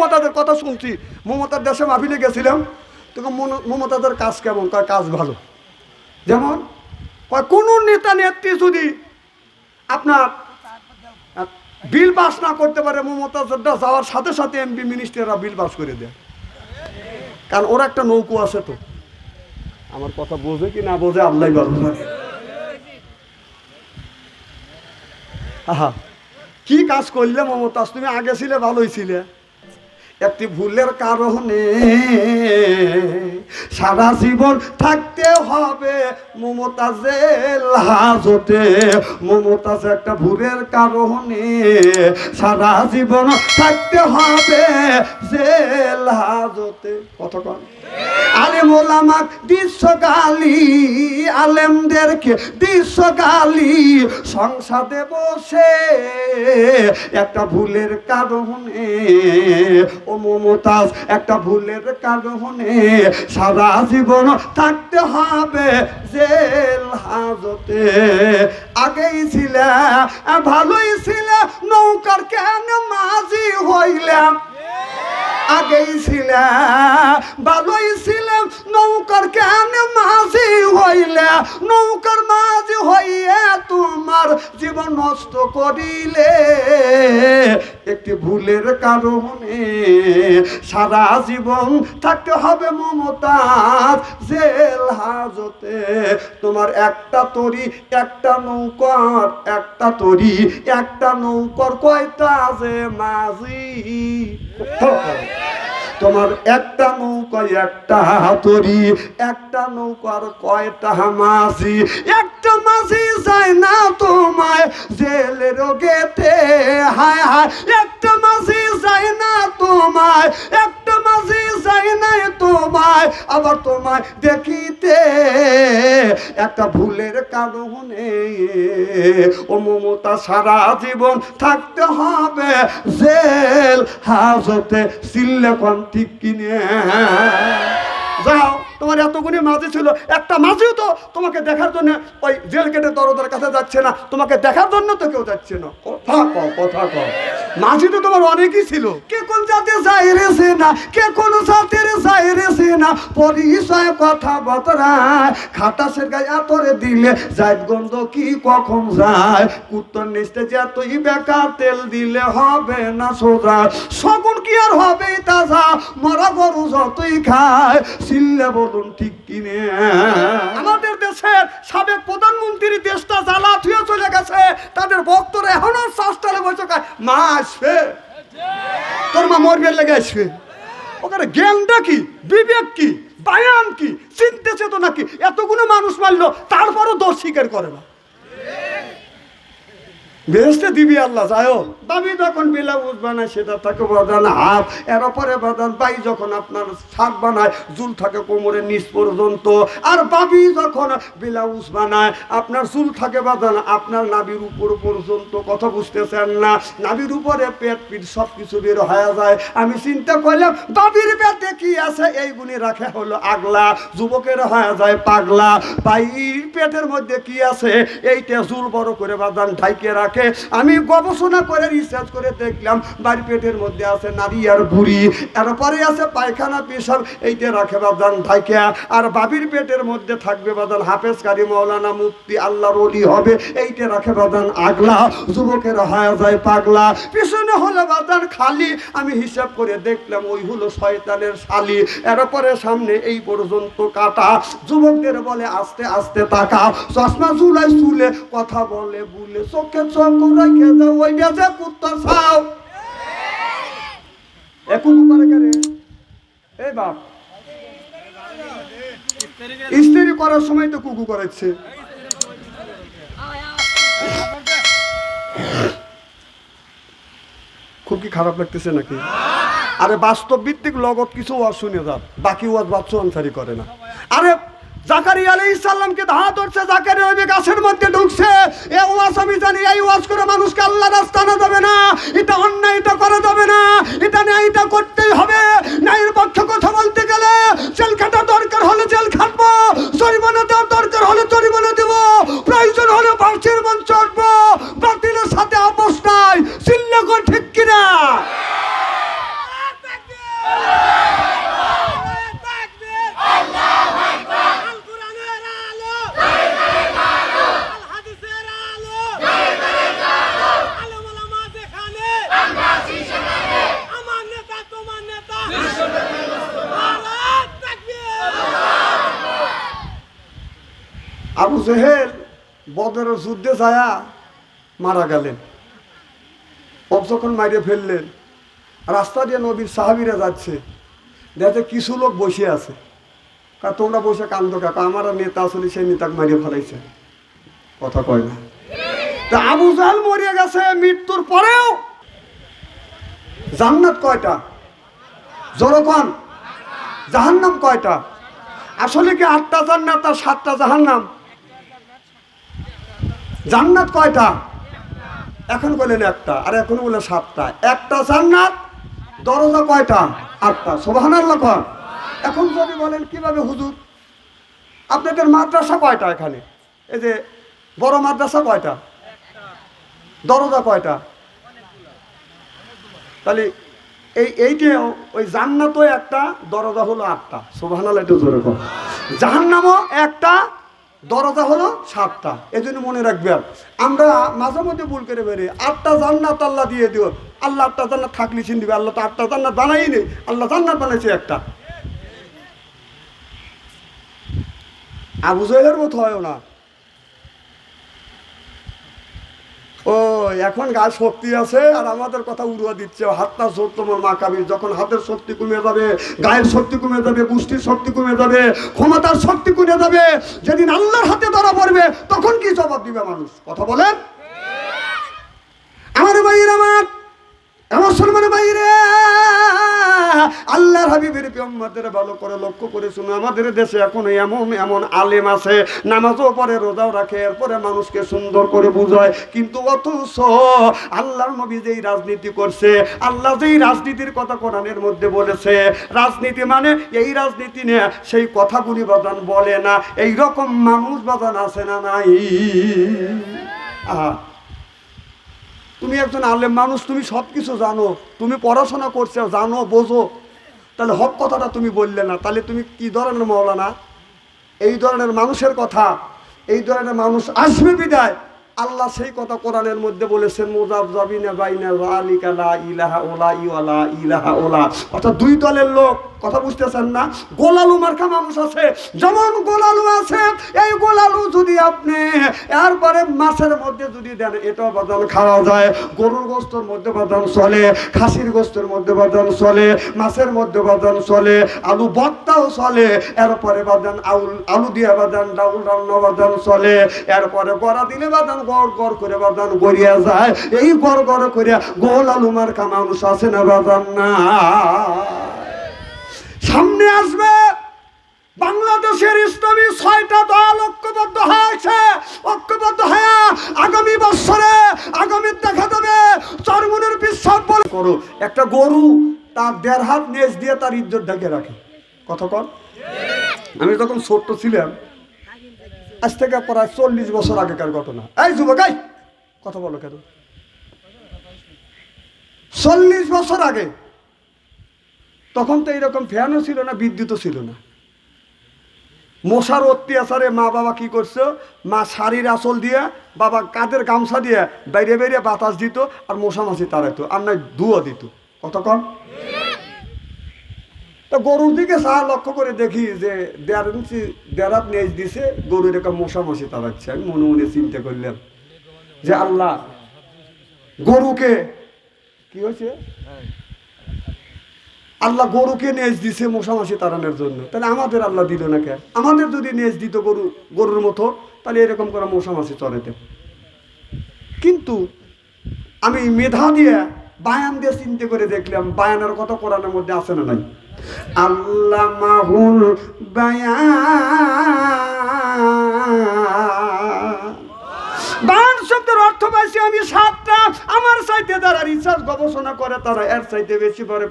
মমতাদের কথা শুনছি। মমতার দেশে মাহফিলে গেছিলাম। তখন মমতাদের কাজ কেমন? তার কাজ ভালো। যেমন কোনো নেতা নেত্রী যদি আপনার বিল পাস না করতে পারে মমতাজরা যাওয়ার সাথে সাথে এমপি মিনিস্টাররা বিল পাস করে দেয়। কারণ ওর একটা নৌকো আছে তো। আমার কথা বোঝে কি না বোঝে, আল্লাহ ভালো আহা, কি কাজ করলে মমতাজ? তুমি আগে ছিলে, ভালোই ছিলে। একটি ভুলের কারণে সারা জীবন থাকতে হবে। মমতাজের হাজতে মমতাজ একটা ভুলের কারণে সারা জীবন থাকতে হবে। জেল হাজতে কতক্ষণ আলেম ওলামাক দৃশ্য গালি, আলেমদেরকে দৃশ্য গালি, সংসদে বসে একটা ভুলের কারণে ও মমতাজ, একটা ভুলের কারণে সারা জীবন থাকতে হবে জেল হাজতে। আগেই ছিল, ভালোই ছিল, নৌকার কেন মাঝি হইলাম আগেই ছিলাম ভালোই নৌকার কেন মাঝি হইলে? নৌকার মাঝি হইয়া তোমার জীবন নষ্ট করিলে। একটি ভুলের কারণে সারা জীবন থাকতে হবে মমতাজ জেল হাজতে। তোমার একটা তরি, একটা নৌকার, একটা তরি, একটা নৌকার কয়টা যে মাঝি? তোমার একটা নৌকা, একটা হাতুরি একটা নৌকার কয়টা মাসি একটা মাসি যায় না তোমায় জেলে রোগেতে। হায় হায়, একটা মাসি যায় না তোমায় একটা মাঝি নাই তোমায়, আবার তোমায় দেখিতে। একটা ভুলের কারণে ও মমতা সারা জীবন থাকতে হবে। জেল হাজতে সিল্লেকন ঠিক কিনে। যাও, তোমার এতগুলি মাঝি ছিল, একটা মাঝিও তো তোমাকে দেখার জন্য ওই জেল গেটে দরদার কাছে যাচ্ছে না। তোমাকে দেখার জন্য তো কেউ যাচ্ছে না। কথা কথা কও। মাঝি তো তোমার অনেকই ছিল। কে কোন জাতে যাই রেছে না, কে কোন জাতের যাই রেছে না, পরিচয় কথা বতরায় খাটাসের গায়ে আতরে দিলে জায়দ গন্ধ কি কখন যায়? কুত্তর নিচতে যে তুই বেকার তেল দিলে হবে না সোজা। সগুন কি আর হবে তাজা? মরা গরু যতই খায়, সিল্লে বলুন ঠিক কিনে। আমাদের দেশের সাবেক প্রধানমন্ত্রী দেশটা জ্বালা থুয়ে চলে গেছে। তাদের ভক্তরা এখনও শ্বাসটালে বসে খায় মা আসবে? তোর মা মরবে লেগে আসবে। ওখানে জ্ঞানটা কি? বিবেক কি? বায়ান কি? চিন্তা চেতনা কি? এতগুলো মানুষ মারলো, তারপরও দোষ স্বীকার করে না। বেহেস্তে দিবি আল্লাহ যাও দাবি যখন ব্লাউজ বানায়, সেটা থাকে বাদান হাফ। এর পরে বাদান বাই যখন আপনার শাক বানায় জুল থাকে কোমরের নিচ পর্যন্ত। আর বাবি যখন ব্লাউজ বানায়, আপনার চুল থাকে বাদান আপনার নাবির উপর পর্যন্ত, কথা বুঝতেছেন না? নাবির উপরে পেট পিট সব কিছু বের হয়ে যায়। আমি চিন্তা করলাম, বাবির পেটে কি আছে? এই এইগুলি রাখে হলো আগলা, যুবকের হয়ে যায় পাগলা। বাইর পেটের মধ্যে কি আছে? এইটা চুল বড় করে বাদান ঢাইকে রাখে। আমি গবেষণা করে রিসার্চ করে দেখলাম, বাড়ি পেটের মধ্যে আছে নারী আর বুড়ি। এরপরে আছে পায়খানা, পেশাব, এইটা রাখে বাদান ঢাইকে। আর বাবির পেটের মধ্যে থাকবে বাদান হাফেজ কারি, মৌলানা মুফতি, আল্লাহর অলি হবে, এইটা রাখে বাদান আগলা। যুবকের হয়ে যায় পাগলা। পিছনে হলো বাদান খালি। আমি হিসাব করে দেখলাম, ওই হলো শয়তানের শালি। এরপরে সামনে এই পর্যন্ত কাটা। যুবকদের বলে, আস্তে আস্তে তাকা চশমা চুলাই চুলে কথা বলে, বুলে চোখে চোখ রেখে দাও ওই বেজে কুত্তর ছাও। এ কুকু করে এই বাপ। স্ত্রী করার সময় তো কুকু করেছে খুব কি খারাপ লাগতেছে নাকি? আরে বাস্তব ভিত্তিক লগত কিছু ওয়াজ শুনে যান বাকি ওয়াজ বাচ্চু আনসারি করে না। আরে জাকারি আলী ইসাল্লামকে ধাওয়া ধরছে জাকারি ওই গাছের মধ্যে ঢুকছে। এ ওয়াজ আমি জানি, এই ওয়াজ করে মানুষকে আল্লাহ রাস্তা আনা যাবে না। এটা অন্যায়, এটা করা যাবে না। এটা ন্যায়, এটা করতেই হবে। ন্যায়ের পক্ষে কথা বলতে গেলে জেল খাটা দরকার হলে জেল খাটবো। জরিমানা দেওয়ার দরকার হলে জরিমানা দেবো প্রয়োজন হলে বাউসের মন চড়বো বাতিলের সাথে আপোষ নাই চিল্লে ঠিক কিনা জেহেল বদরের যুদ্ধে যায়া মারা গেলেন। অব যখন মারিয়ে ফেললেন। রাস্তা দিয়ে নবীর সাহাবিরা যাচ্ছে। দেখে কিছু লোক বসে আছে। কা, তোমরা বসে কান্দ কাকা আমার নেতা আসলে সেই নেতাকে মারিয়ে ফেলাইছে। কথা কয় না। তা আবু জাহাল মরিয়ে গেছে, মৃত্যুর পরেও জান্নাত কয়টা? জনগণ জাহান্নাম কয়টা? আসলে কি আটটা জান্নাত আর সাতটা জাহান্নাম? জান্নাত কয়টা? এখন বললেন একটা, আর এখন বললেন সাতটা। একটা জান্নাত, দরজা কয়টা? আটটা। সোবাহান আল্লাহ এখন যদি বলেন কীভাবে হুজুর? আপনাদের মাদ্রাসা কয়টা এখানে? এই যে বড় মাদ্রাসা কয়টা? দরজা কয়টা? তাহলে এই এইটাও ওই জান্নাতও একটা, দরজা হলো আটটা। সোভান একটু জোরে জাহান্নামও একটা দরজা হলো সাতটা। এই জন্য মনে রাখবেন, আমরা মাঝে মধ্যে ভুল করে বেরি আটটা জান্নাত আল্লাহ দিয়ে দিও আল্লাহ আটটা জান্নাত থাকলে চিন দিবে। আল্লাহ তো আটটা জান্নাত বানাই নেই। আল্লাহ জান্নাত বানাইছে একটা। আবু জহেলের মতো হয় না ও এখন গায়ে শক্তি আছে আর আমাদের কথা উড়ুয়া দিচ্ছে। হাতটা জোর তোমার মা কাবির যখন হাতের শক্তি কমে যাবে গায়ের শক্তি কমে যাবে পুষ্টির শক্তি কমে যাবে ক্ষমতার শক্তি কমে যাবে যেদিন আল্লাহর হাতে ধরা পড়বে তখন কি জবাব দিবে মানুষ? কথা বলেন? আমার বাইরে আমার আমার সলমানের ভাইরে আল্লাহর হাবিবের পেম্মাদের ভালো করে লক্ষ্য করে শুনো, আমাদের দেশে এখন এমন এমন আলেম আছে, নামাজও পরে রোজাও রাখে, এরপরে মানুষকে সুন্দর করে বুঝায়, কিন্তু অথচ আল্লাহর নবী যেই রাজনীতি করছে, আল্লাহ যেই রাজনীতির কথা কোরআনের মধ্যে বলেছে, রাজনীতি মানে এই রাজনীতি নিয়ে সেই কথাগুলি বাদান বলে না এই রকম মানুষ বাদান আছে না নাই? তুমি একজন আলেম মানুষ, তুমি সব কিছু জানো, তুমি পড়াশোনা করছ, জানো, বোঝো। তাহলে হক কথাটা তুমি বললে না, তাহলে তুমি কি ধরনের মৌলানা? এই ধরনের মানুষের কথা, এই ধরনের মানুষ আসবে বিদায়। আল্লাহ সেই কথা কোরআনের মধ্যে বলেছেন, মোজাব জাবিনা বাইনা জালিকা লা ইলাহা ওলা ইলাহা ওলা। অর্থাৎ দুই দলের লোক কথা বুঝতেছেন না? গোলালু মার্কা মানুষ আছে, যেমন গোলালু আছে। এই গোলালু যদি আপনি এরপরে মাছের মধ্যে যদি দেন, এটাও বাদাম খাওয়া যায়। গরুর গোস্তর মধ্যে বাদাম চলে, খাসির গোস্তর মধ্যে বাদাম চলে, মাছের মধ্যে বাদাম চলে, আলু ভর্তাও চলে, এরপরে বাদাম আউল, আলু দিয়ে বাদাম, ডাউল রান্না বাদাম চলে, এরপরে গড়া দিলে বাদাম গড় গড় করে বাদাম গড়িয়া যায়। এই গড় গড় করে গোল আলু মার্কা মানুষ আছে না বাদাম না? সামনে আসবে। বাংলাদেশের ইসলামী ছয়টা দল ঐক্যবদ্ধ হয়েছে। ঐক্যবদ্ধ হয়ে আগামী বছরে আগামী দেখা দেবে। চরমনের বিশ্বাস বলে করো। একটা গরু তার দেড় হাত নেজ দিয়ে তার ইজ্জত ঢেকে রাখে। কথা কর আমি তখন ছোট্ট ছিলাম, আজ থেকে প্রায় চল্লিশ বছর আগেকার ঘটনা। এই যুবক কথা বলো কেন? চল্লিশ বছর আগে তখন তো এইরকম ফ্যানও ছিল না, বিদ্যুৎও ছিল না। মশার অত্যাচারে মা বাবা কি করছে? মা শাড়ির আসল দিয়ে, বাবা কাদের গামছা দিয়ে বাইরে বাইরে বাতাস দিত আর মশা মাছি তাড়াইতো, আর নয় ধুয়ো দিত। কতক্ষণ তো গরুর দিকে চা লক্ষ্য করে দেখি যে দেড় ইঞ্চি দেড়াত নেজ দিছে, গরু এরকম মশা মাছি তাড়াচ্ছে। আমি মনে মনে চিন্তা করলাম যে আল্লাহ, গরুকে কি হয়েছে? আল্লাহ গরুকে নেজ দিছে মশামাছি তাড়ানোর জন্য। তাহলে আমাদের আল্লাহ দিল না কে আমাদের যদি নেজ দিত গরু, গরুর মতো, তাহলে এরকম করে মশামাছি চড়াইতে কিন্তু আমি মেধা দিয়ে বায়ান দিয়ে চিন্তা করে দেখলাম, বায়ানের কথা কোরআনের মধ্যে আছে না নাই? আল্লাহ বায়ান। শব্দের অর্থ পাইছি আমি সাতটা। আমার চাইতে যারা রিসার্চ গবেষণা করে, তারা এর চাইতে বেশি পারে।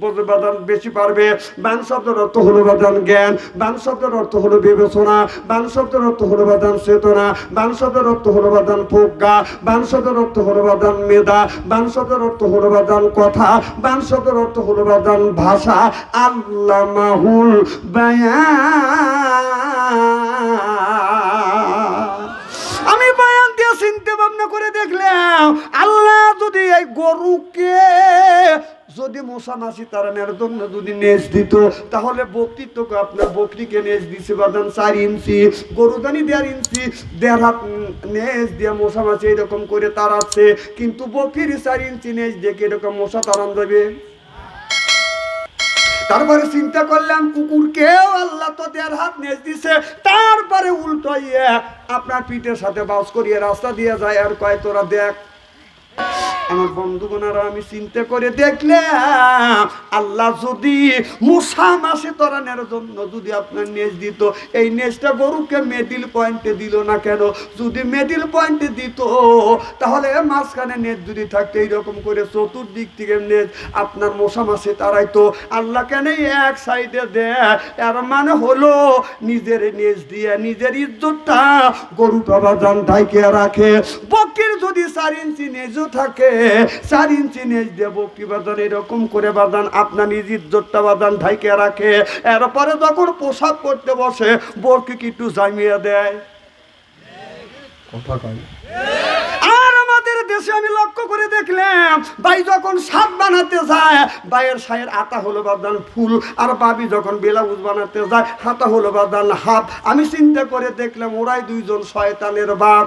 বোঝে বাদান বেশি পারবে। বান শব্দের অর্থ হলো বাদান জ্ঞান, বান শব্দের অর্থ হলো বিবেচনা, বান শব্দের অর্থ হলো বাদান চেতনা, বান শব্দের অর্থ হলো বাদান প্রজ্ঞা, বান শব্দের অর্থ হলো বাদান মেধা, বান শব্দের অর্থ হলো বাদান কথা, বান শব্দের অর্থ হলো বাদান ভাষা। আল্লাহ মাহুল বায়ান। আমি বয়ান দিয়ে চিন্তা ভাবনা করে দেখলাম, আল্লাহ যদি এই গরুকে যদি মশা মাছি তারানের জন্য যদি নেজ দিত, তাহলে বকরি তো আপনার বকরিকে নেজ দিছে বাদান চার ইঞ্চি গরুদানি দেড় ইঞ্চি, দেড় হাত নেজ দিয়ে মশা মাছি এরকম করে তাড়াচ্ছে কিন্তু বকরির চার ইঞ্চি নেজ দেখে এরকম মশা তাড়ান দেবে তারপরে চিন্তা করলাম, কুকুরকেও আল্লাহ তো দেড় হাত নেচ দিছে, তারপরে উল্টো ইয়ে আপনার পিঠের সাথে বাস করিয়ে রাস্তা দিয়ে যায়, আর কয় তোরা দেখ। আমার বন্ধুগণারা, আমি চিন্তা করে দেখলে আল্লাহ যদি মশা মাসে তরানের জন্য যদি আপনার নেজ দিত, এই নেজটা গরুকে মেডিল পয়েন্টে দিল না কেন? যদি মেডিল পয়েন্টে দিত, তাহলে মাঝখানে নেট যদি থাকতো, এইরকম করে চতুর্দিক থেকে নেট আপনার মশা মাসে তারাই তো আল্লাহ কেন এক সাইডে দেয়? এর মানে হলো নিজের নেজ দিয়ে, নিজের ইজ্জতটা গরুটা বাজান ঢাইকে রাখে। বকির যদি চার ইঞ্চি নেজও থাকে চার ইঞ্চি নেজ দিয়ে বকরি বাজান এরকম করে বাজান আপনার নিজ ইজ্জতটা বাজান ঢাইকে রাখে। এরপরে যখন পোশাক করতে বসে বরকি কি একটু জামিয়ে দেয়? কথা কয় আর আমাদের দেশে আমি লক্ষ্য করে দেখলাম ভাই যখন সাপ বানাতে যায় ভাইয়ের সায়ের আতা হলো বাদান ফুল আর বাবি যখন ব্লাউজ বানাতে যায় হাতা হলো বাদান হাফ। আমি চিন্তা করে দেখলাম ওরাই দুইজন শয়তানের বাপ।